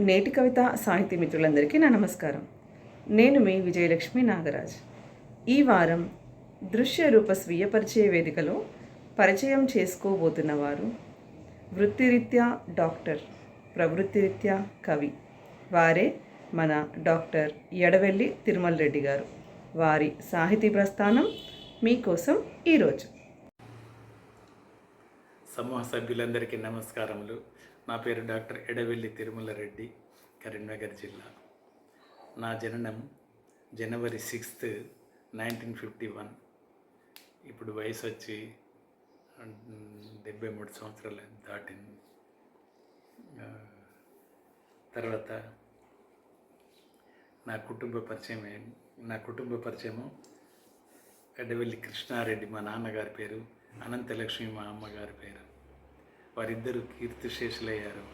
నేటి కవిత సాహితీ మిత్రులందరికీ నా నమస్కారం. నేను మీ విజయలక్ష్మి నాగరాజ్. ఈ వారం దృశ్య రూప స్వీయ పరిచయ వేదికలో పరిచయం చేసుకోబోతున్న వారు వృత్తిరీత్యా డాక్టర్ ప్రవృత్తిరీత్యా కవి. వారే మన డాక్టర్ ఎడవెల్లి తిరుమల రెడ్డి గారు. వారి సాహితీ ప్రస్థానం మీకోసం ఈరోజు. సమూహ సభ్యులందరికీ నమస్కారములు. నా పేరు డాక్టర్ ఎడవెల్లి తిరుమల రెడ్డి కరీంనగర్ జిల్లా. నా జననం January sixth nineteen fifty one. ఇప్పుడు వయసు వచ్చి డెబ్బై మూడు సంవత్సరాలు దాటింది. తర్వాత నా కుటుంబ పరిచయం నా కుటుంబ పరిచయము ఎడవెల్లి కృష్ణారెడ్డి మా నాన్నగారి పేరు అనంతలక్ష్మి మా అమ్మగారి పేరు. వారిద్దరూ కీర్తిశేషులయ్యారు.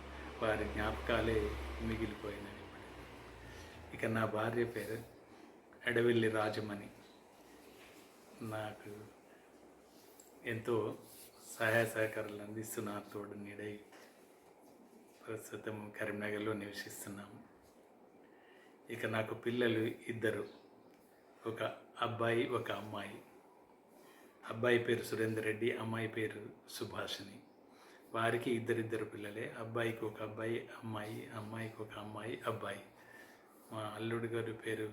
వారి జ్ఞాపకాలే మిగిలిపోయినవి. ఇక నా భార్య పేరు అడవిల్లి రాజమణి. నాకు ఎంతో సహాయ సహకారాలు అందిస్తున్న తోడు నీడై ప్రస్తుతం కరీంనగర్లో నివసిస్తున్నాము. ఇక నాకు పిల్లలు ఇద్దరు. ఒక అబ్బాయి ఒక అమ్మాయి. అబ్బాయి పేరు సురేందర్ రెడ్డి అమ్మాయి పేరు సుభాషిణి. వారికి ఇద్దరిద్దరు పిల్లలే. అబ్బాయికి ఒక అబ్బాయి అమ్మాయి అమ్మాయికి ఒక అమ్మాయి అబ్బాయి. మా అల్లుడి గారి పేరు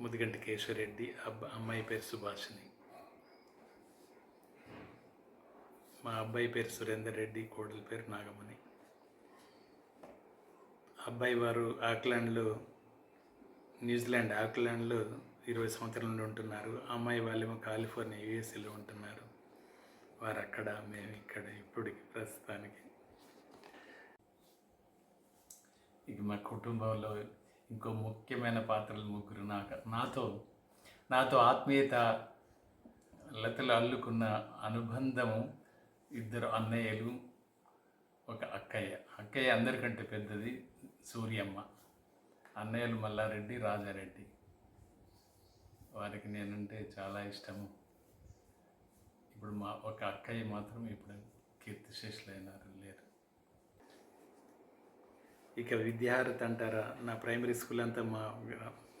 ముదిగంటి కేశవరెడ్డి అబ్బ అమ్మాయి పేరు సుభాషిణి. మా అబ్బాయి పేరు సురేందర్ రెడ్డి కోడలి పేరు నాగమణి. అబ్బాయి వారు ఆక్లాండ్లో న్యూజిలాండ్ ఆక్లాండ్లో ఇరవై సంవత్సరాల నుండి ఉంటున్నారు. అమ్మాయి వాళ్ళేమో కాలిఫోర్నియా యూఎస్ఏలో ఉంటున్నారు. వారు అక్కడ మేము ఇక్కడ ఇప్పటికి ప్రస్తుతానికి. ఇక మా కుటుంబంలో ఇంకో ముఖ్యమైన పాత్రలు ముగ్గురు నాకు నాతో నాతో ఆత్మీయత లతలు అల్లుకున్న అనుబంధము ఇద్దరు అన్నయ్యలు ఒక అక్కయ్య. అక్కయ్య అందరికంటే పెద్దది సూర్యమ్మ. అన్నయ్యలు మల్లారెడ్డి రాజారెడ్డి. వారికి నేనంటే చాలా ఇష్టము. ఇప్పుడు మా ఒక అక్కయ్య మాత్రం ఇప్పుడు కీర్తిశేషులైనారు లేరు. ఇక విద్యార్హత అంటారా నా ప్రైమరీ స్కూల్ అంతా మా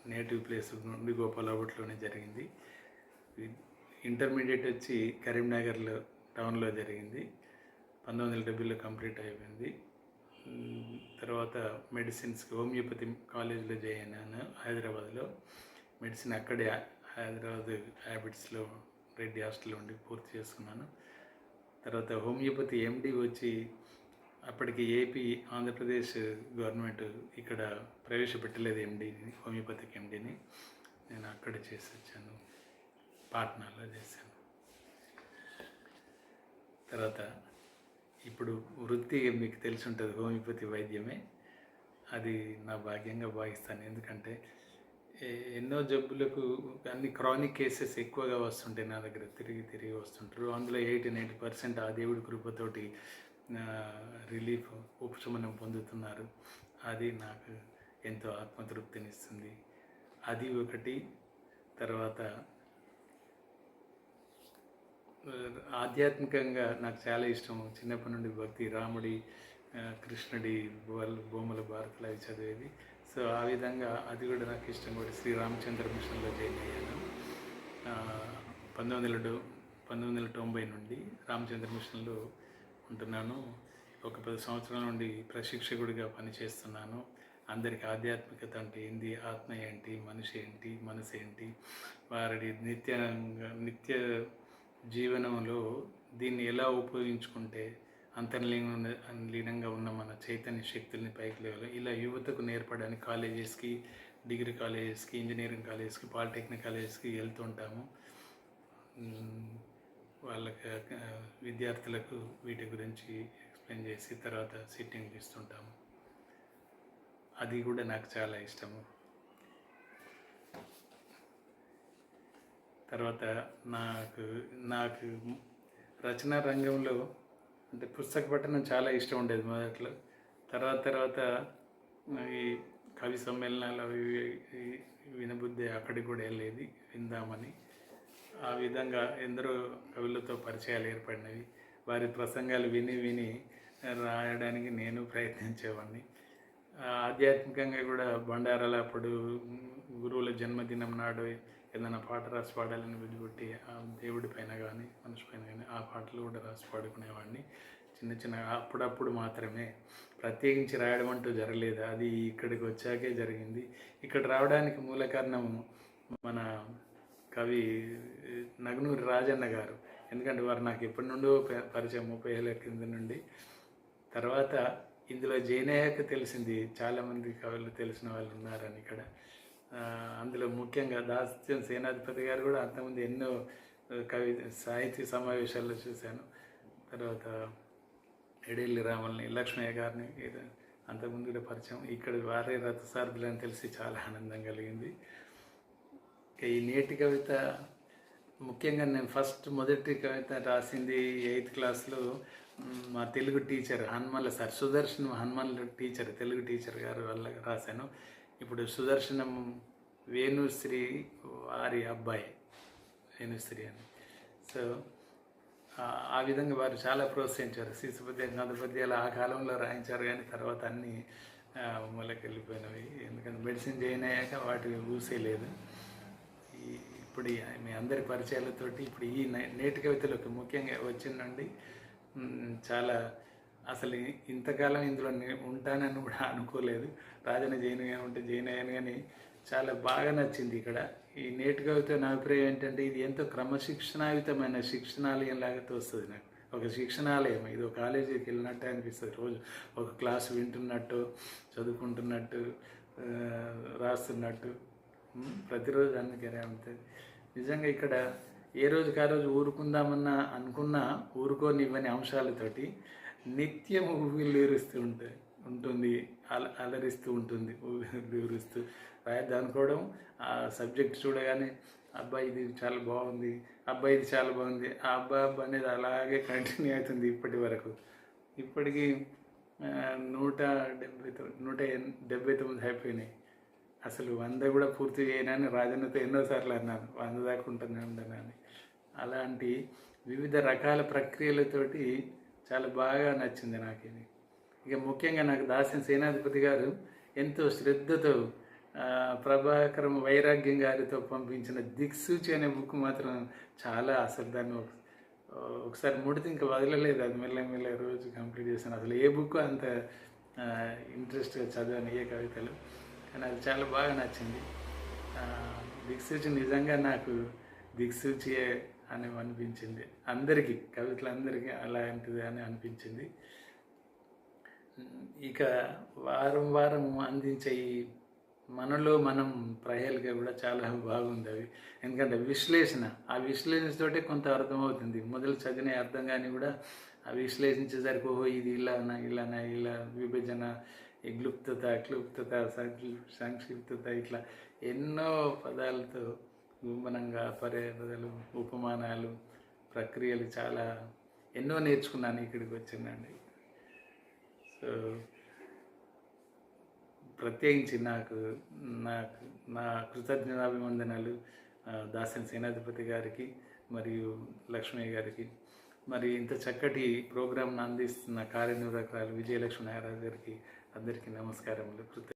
నేటివ్ ప్లేస్ నుండి గోపాలగూట్లోనే జరిగింది. ఇంటర్మీడియట్ వచ్చి కరీంనగర్లో టౌన్లో జరిగింది. పంతొమ్మిది వందల డెబ్బైలో కంప్లీట్ అయిపోయింది. తర్వాత మెడిసిన్స్కి హోమియోపతి కాలేజ్లో జాయిన్ అయినాను హైదరాబాద్లో. మెడిసిన్ అక్కడే హైదరాబాద్ హ్యాబిట్స్లో రెడ్డి హాస్టల్లో ఉండి పూర్తి చేసుకున్నాను. తర్వాత హోమియోపతి ఎండి వచ్చి అప్పటికి ఏపీ ఆంధ్రప్రదేశ్ గవర్నమెంట్ ఇక్కడ ప్రవేశపెట్టలేదు ఎండీని హోమియోపతిక్ ఎండీని. నేను అక్కడ చేసి వచ్చాను పాట్నాలో చేశాను. తర్వాత ఇప్పుడు వృత్తి మీకు తెలిసి ఉంటుంది హోమియోపతి వైద్యమే. అది నా భాగ్యంగా భావిస్తాను. ఎందుకంటే ఎన్నో జబ్బులకు అన్ని క్రానిక్ కేసెస్ ఎక్కువగా వస్తుంటాయి నా దగ్గర తిరిగి తిరిగి వస్తుంటారు. అందులో ఎయిటీ నైంటీ పర్సెంట్ ఆ దేవుడి కృపతోటి రిలీఫ్ ఉపశమనం పొందుతున్నారు. అది నాకు ఎంతో ఆత్మతృప్తినిస్తుంది. అది ఒకటి. తర్వాత ఆధ్యాత్మికంగా నాకు చాలా ఇష్టం చిన్నప్పటి నుండి భక్తి రాముడి కృష్ణుడి బోల్- బొమ్మల భారతలు అవి చదివేది. సో ఆ విధంగా అది కూడా నాకు ఇష్టం కూడా శ్రీ రామచంద్ర మిషన్లో జాయిన్ అయ్యాను. పంతొమ్మిది వందల డో- పంతొమ్మిది వందల తొంభై నుండి రామచంద్ర మిషన్లో ఉంటున్నాను. ఒక పది సంవత్సరాల నుండి ప్రశిక్షకుడిగా పనిచేస్తున్నాను. అందరికి ఆధ్యాత్మికత అంటే ఏంటి ఆత్మ ఏంటి మనిషి ఏంటి మనసు ఏంటి వారి నిత్య నిత్య జీవనంలో దీన్ని ఎలా ఉపయోగించుకుంటే అంతర్లీన లీనంగా ఉన్న మన చైతన్య శక్తుల్ని పైకి లేవాలి. ఇలా యువతకు నేర్పడానికి కాలేజెస్కి డిగ్రీ కాలేజెస్కి ఇంజనీరింగ్ కాలేజెస్కి పాలిటెక్నిక్ కాలేజెస్కి వెళ్తుంటాము వాళ్ళకి విద్యార్థులకు వీటి గురించి ఎక్స్ప్లెయిన్ చేసి తర్వాత సిట్టింగ్ ఇస్తుంటాము అది కూడా నాకు చాలా ఇష్టము. తర్వాత నాకు నాకు రచనా రంగంలో అంటే పుస్తక పఠనం చాలా ఇష్టం ఉండేది మొదట్లో. తర్వాత తర్వాత ఈ కవి సమ్మేళనాలు అవి వినబుద్ధి అక్కడికి కూడా వెళ్ళేది విందామని. ఆ విధంగా ఎందరో కవులతో పరిచయాలు ఏర్పడినవి. వారి ప్రసంగాలు విని విని రాయడానికి నేను ప్రయత్నించేవాడిని ఆధ్యాత్మికంగా కూడా బండారాల అప్పుడు గురువుల జన్మదినం నాడు ఏదైనా పాట రాసి పాడాలని విడిపెట్టి ఆ దేవుడి పైన కానీ మనిషి పైన కానీ ఆ పాటలు కూడా రాసి పాడుకునేవాడిని. చిన్న చిన్న అప్పుడప్పుడు మాత్రమే. ప్రత్యేకించి రాయడం అంటూ జరగలేదు. అది ఇక్కడికి వచ్చాకే జరిగింది. ఇక్కడ రావడానికి మూల కారణం మన కవి నగనూరి రాజన్న గారు. ఎందుకంటే వారు నాకు ఎప్పటి నుండో పరిచయం ముప్పై ఏళ్ళ కింద నుండి. తర్వాత ఇందులో జైనయ్యకు తెలిసింది. చాలామంది కవులు తెలిసిన వాళ్ళు ఉన్నారని ఇక్కడ. అందులో ముఖ్యంగా దాస్యం సేనాధిపతి గారు కూడా అంతకుముందు ఎన్నో కవి సాహితీ సమావేశాల్లో చూశాను. తర్వాత ఎడెల్లి రామల్ని లక్ష్మయ్య గారిని అంతకుముందు కూడా పరిచయం. ఇక్కడ వారే రథసారథులు అని తెలిసి చాలా ఆనందం కలిగింది. ఈ నేటి కవిత ముఖ్యంగా నేను ఫస్ట్ మొదటి కవిత రాసింది ఎయిత్ క్లాస్లో మా Telugu teacher Hanumalla sir Sudarshan Hanumal teacher Telugu teacher గారు వల్ల రాశాను. ఇప్పుడు సుదర్శనం వేణుశ్రీ వారి అబ్బాయి. వేణుశ్రీ అని. సో ఆ- విధంగా వారు చాలా ప్రోత్సహించారు. శిశుపద్యం గంధపద్యాలు ఆ కాలంలో రాయించారు కానీ తర్వాత అన్నీ మూలకి వెళ్ళిపోయినవి. ఎందుకంటే మెడిసిన్ జాయిన్ అయ్యాక వాటి ఊసేయలేదు ఇప్పుడు ఈ- మీ అందరి పరిచయాలతోటి ఇప్పుడు ఈ నేటి కవితలకు ముఖ్యంగా వచ్చిందండి. చాలా అసలు ఇంతకాలం ఇందులో ఉంటానని కూడా అనుకోలేదు. రాజన జైన్ ఉంటే జైన్ అయ్యాను కానీ చాలా బాగా నచ్చింది ఇక్కడ. ఈ నేటి కవిత నా అభిప్రాయం ఏంటంటే ఇది ఎంతో క్రమశిక్షణాయుతమైన శిక్షణాలయం లాగా తోస్తుంది నాకు. ఒక శిక్షణాలయం. ఇది ఒక కాలేజీకి వెళ్ళినట్టే అనిపిస్తుంది. రోజు ఒక క్లాస్ వింటున్నట్టు చదువుకుంటున్నట్టు రాస్తున్నట్టు. ప్రతిరోజు అందుకనే ఉంటుంది నిజంగా ఇక్కడ ఏ రోజుకి ఆ రోజు ఊరుకుందామన్నా అనుకున్నా ఊరుకోనివ్వని అంశాలతోటి నిత్యం ఊవిల్లురుస్తూ ఉంటాయి ఉంటుంది. అల అలరిస్తూ ఉంటుంది ఊవిల్లురుస్తూ రాయద్దు అనుకోవడం ఆ సబ్జెక్ట్ చూడగానే అబ్బాయి ఇది చాలా బాగుంది అబ్బాయి ఇది చాలా బాగుంది ఆ అబ్బాయి అబ్బా అనేది అలాగే కంటిన్యూ అవుతుంది ఇప్పటి వరకు. ఇప్పటికీ నూట డెబ్బై తొమ్మిది నూట ఎన్- డెబ్బై తొమ్మిది అయిపోయినాయి. అసలు వంద కూడా పూర్తి చేయనని రాజన్నతో ఎన్నోసార్లు అన్నాను వంద దాకా ఉంటుందని ఉండనని అలాంటి వివిధ రకాల ప్రక్రియలతోటి చాలా బాగా నచ్చింది నాకు ఇది. ఇక ముఖ్యంగా నాకు దాస్యం సేనాధిపతి గారు ఎంతో శ్రద్ధతో ప్రభాకరం వైరాగ్యం గారితో పంపించిన దిక్సూచి అనే బుక్ మాత్రం చాలా అసలు దాన్ని ఒకసారి ముడితే ఇంకా వదలలేదు. అది మెల్లమెల్ల రోజు కంప్లీట్ చేశాను. అసలు ఏ బుక్ అంత ఇంట్రెస్ట్గా చదివాను ఏ కవితలు. కానీ అది చాలా బాగా నచ్చింది. దిక్సూచి నిజంగా నాకు దిక్సూచియే అని అనిపించింది. అందరికీ కవితలందరికీ అలాంటిది అని అనిపించింది. ఇక వారం వారం అందించే ఈ మనలో మనం ప్రయాలుగా కూడా చాలా బాగుంది అవి. ఎందుకంటే విశ్లేషణ ఆ విశ్లేషణతోటే కొంత అర్థమవుతుంది. మొదలు చదివిన అర్థం కానీ కూడా ఆ విశ్లేషించేసరికి ఓహో ఇది ఇలానా ఇలానా ఇలా విభజన ఈ గ్లుప్తత క్లుప్తత సంక్షి- సంక్షిప్తత ఇట్లా ఎన్నో పదాలతో గుంబనంగా పర్యటనలు ఉపమానాలు ప్రక్రియలు చాలా ఎన్నో నేర్చుకున్నాను ఇక్కడికి వచ్చిందండి. సో ప్రత్యేకించి నాకు నాకు నా కృతజ్ఞతాభివందనాలు ఆ, దాసన్ సేనాధిపతి గారికి మరియు లక్ష్మయ్య గారికి. మరి ఇంత చక్కటి ప్రోగ్రాంను అందిస్తున్న కార్యనిర్వాహకురాలు విజయలక్ష్మి నాగరాజు గారికి అందరికీ నమస్కారములు. కృత